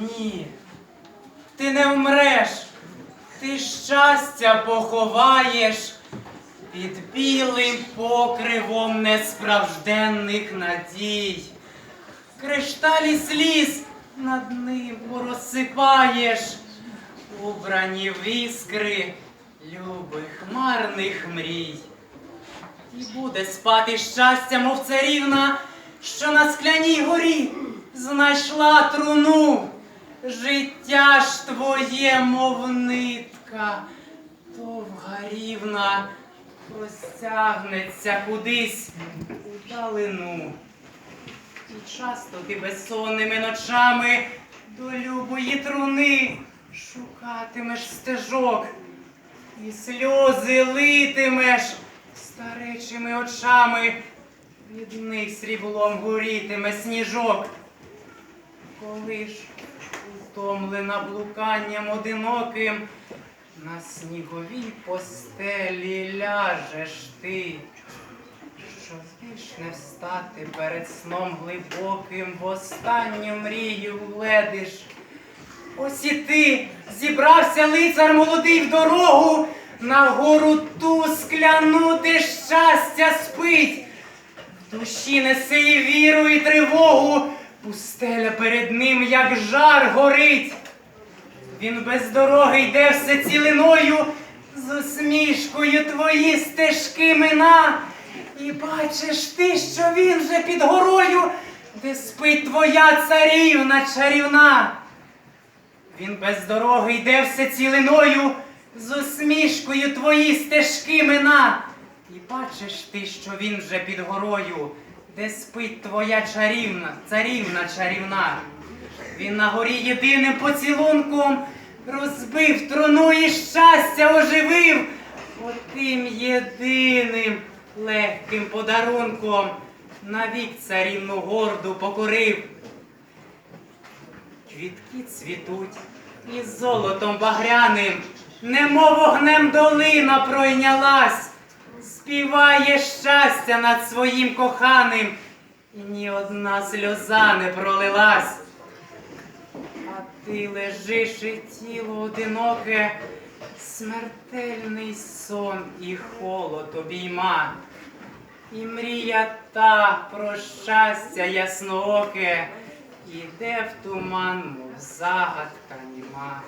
Ні, ти не вмреш, ти щастя поховаєш під білим покривом несправжденних надій. Кришталі сліз над ним розсипаєш, убрані в іскри любих марних мрій. І буде спати щастя, мов царівна, що на скляній горі знайшла труну. Твоє, мов нитка, довга рівна, розтягнеться кудись у далину. І часто ти безсонними ночами до любої труни шукатимеш стежок і сльози литимеш старечими очами, від них сріблом горітиме сніжок. Коли ж утомлена блуканням одиноким, на сніговій постелі ляжеш ти, що вміш не встати перед сном глибоким, в останню мрію вледиш. Ось і ти зібрався лицар молодий в дорогу, на гору ту скляну ти щастя спить. В душі несе і віру, і тривогу, пустеля перед ним, як жар горить. Він без дороги йде все цілиною, з усмішкою твої стежки мина. І бачиш ти, що він вже під горою, де спить твоя царівна чарівна. Він без дороги йде все цілиною, з усмішкою твої стежки мина. І бачиш ти, що він вже під горою, де спить твоя чарівна, царівна чарівна. Він на горі єдиним поцілунком розбив труну і щастя оживив. Отим єдиним легким подарунком навік царівну горду покорив. Квітки цвітуть і золотом багряним, немов вогнем долина пройнялась, співає щастя над своїм коханим, і ні одна сльоза не пролилась. А ти лежиш і тіло одиноке, смертельний сон і холод обійма. І мрія та про щастя яснооке іде в туман, мов загадка німа.